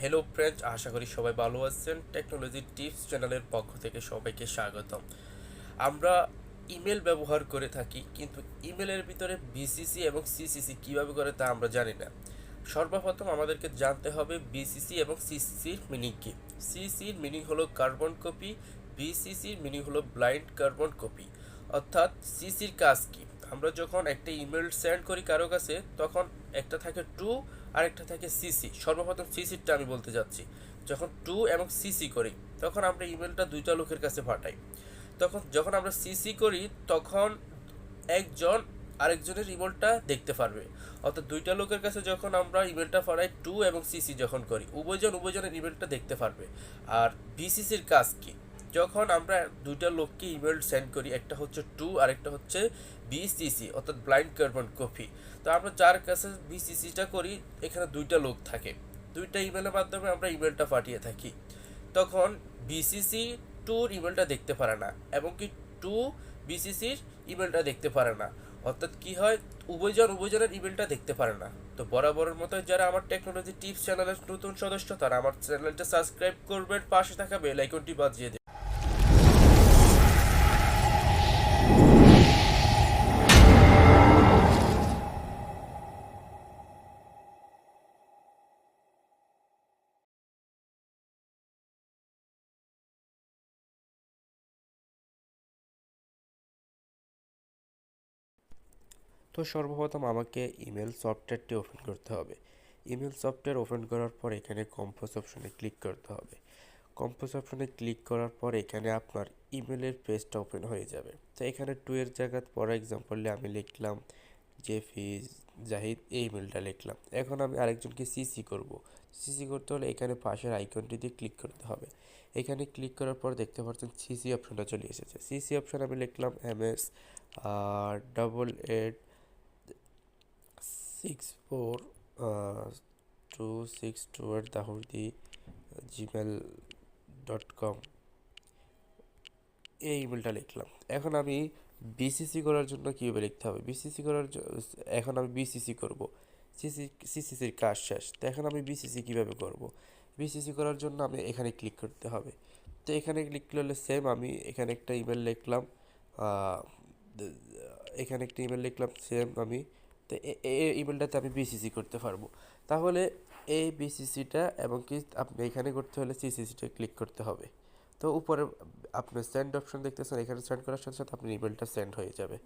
Hello friend আশা করি সবাই ভালো আছেন। টেকনোলজি টিপস চ্যানেলের পক্ষ থেকে সবাইকে স্বাগতম। আমরা ইমেল ব্যবহার করে থাকি, কিন্তু ইমেলের ভিতরে বিসিসি এবং সিসিসি কীভাবে করে তা আমরা জানি না। সর্বপ্রথম আমাদেরকে জানতে হবে বিসিসি এবং সিসির মিনিং কি। সিসির মিনিং হলো কার্বন কপি বিসিসির মিনিং হলো ব্লাইন্ড কার্বন কপি অর্থাৎ সিসির কাজ কি? আমরা যখন একটা ইমেল সেন্ড করি কারও কাছে, তখন একটা থাকে টু আর একটা থাকে সিসি সর্বপ্রথম সিসিরটা আমি বলতে যাচ্ছি। যখন টু এবং সিসি করি, তখন আমরা ইমেলটা দুইটা লোকের কাছে পাঠাই। তখন যখন আমরা সিসি করি, তখন একজন আরেকজনের ইমেলটা দেখতে পারবে। অর্থাৎ দুইটা লোকের কাছে যখন আমরা ইমেলটা পাঠাই টু এবং সিসি যখন করি, উভয়জন উভয়জনের ইমেলটা দেখতে পারবে। আর বিসিসির কাজ কি? যখন আমরা দুইটা লোককে ইমেল সেন্ড করি, একটা হচ্ছে টু আর একটা হচ্ছে বিসিসি অর্থাৎ ব্লাইন্ড কার্বন কপি তো আমরা যার কাছে বিসিসিটা করি, এখানে দুইটা লোক থাকে। দুইটা ইমেলের মাধ্যমে আমরা ইমেলটা পাঠিয়ে থাকি। তখন বিসিসি টুর ইমেলটা দেখতে পারে না, এবং কি টু বিসিসির ইমেলটা দেখতে পারে না। অর্থাৎ কি হয়, উভয়জন উভয়জনের ইমেলটা দেখতে পারে না। তো বরাবরের মতো যারা আমার টেকনোলজি টিপস চ্যানেলের নতুন সদস্য, তারা আমার চ্যানেলটা সাবস্ক্রাইব করবেন, পাশে থাকা বেল আইকনটি বাজিয়ে তো সর্বপ্রথম আমাকে ইমেল সফটওয়্যারটি ওপেন করতে হবে। ইমেল সফটওয়্যার ওপেন করার পর এখানে কম্পোজ অপশনে ক্লিক করতে হবে। কম্পোজ অপশনে ক্লিক করার পর এখানে আপনার ইমেলের পেজটা ওপেন হয়ে যাবে। তো এখানে টু এর জায়গায় ফর এক্সাম্পলে আমি লিখলাম, জেফিজ জাহিদ এই ইমেলটা লিখলাম। এখন আমি আরেকজনকে সিসি করব। সিসি করতে হলে এখানে পাশের আইকনটিতে ক্লিক করতে হবে। এখানে ক্লিক করার পর দেখতে পাচ্ছেন সিসি অপশনটা চলে এসেছে। সিসি অপশন আমি লিখলাম, M S double eight six four two six two at দাহুরদি Gmail dot com এই ইমেলটা লিখলাম। এখন আমি বিসিসি করার জন্য কীভাবে লিখতে হবে? বিসিসি করার এখন আমি বিসিসি করব। সিসি সিসিসির কাজ শেষ। তো এখন আমি বিসিসি কীভাবে করব? বিসিসি করার জন্য আমি এখানে ক্লিক করতে হবে। তো এখানে ক্লিক করলে সেম আমি এখানে একটা ইমেল লিখলাম এখানে একটা ইমেল লিখলাম সেম আমি তো এই ইমেলটাতে আমি বিসিসি করতে পারব। তাহলে এই বিসিসিটা এবং কি আপনি এখানে করতে হলে সিসিসিটা ক্লিক করতে হবে। তো উপরে আপনি সেন্ড অপশন দেখতেছেন, এখানে সেন্ড করার সাথে সাথে আপনার ইমেলটা সেন্ড হয়ে যাবে।